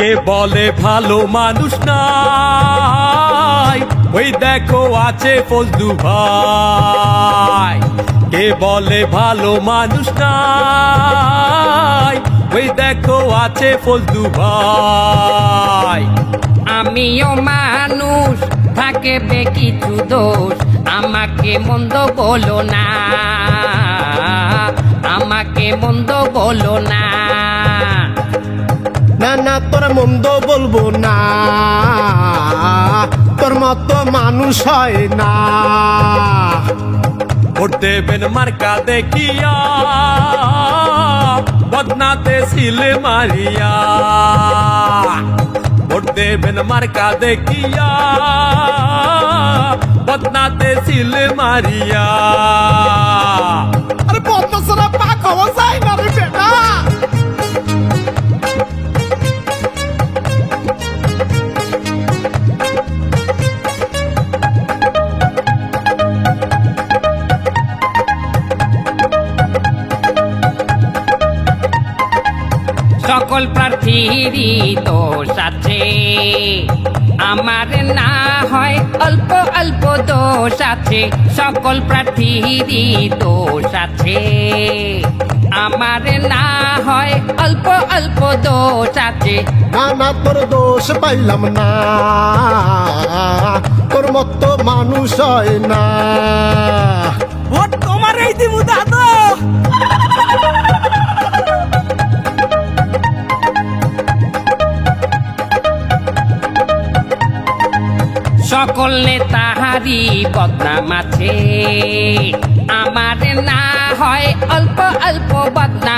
কে বলে ভালো মানুষ নাই। ওই দেখো আছে ফজলু ভাই। কে বলে ভালো মানুষ নাই? ওই দেখো আছে ফজলু ভাই। আমিও মানুষ, থাকে বে কিছু দোষ। আমাকে মন্দ বলো না, আমাকে মন্দ বলো না। না না তোর মন্দ বলব না। তোর মতো মানুষ হয় না। ভোট দেবেন মার্কা দেখিয়া বদনাতে সিলে মারিয়া। ভোট দেবেন মার্কা দেখিয়া বদনাতে সিলে মারিয়া। আরে সকল প্রার্থীরই দোষ আছে। আমার না হয় অল্প অল্প দোষ আছে সকল প্রার্থীরই দোষ আছে। আমার না হয় অল্প অল্প দোষ আছে। না না তোর দোষ পাইলাম না। তোর মতো মানুষ হয় না। তোমার এই দিব দাদু! সকল তাহারি বদনাম আছে আমার না হয় অল্প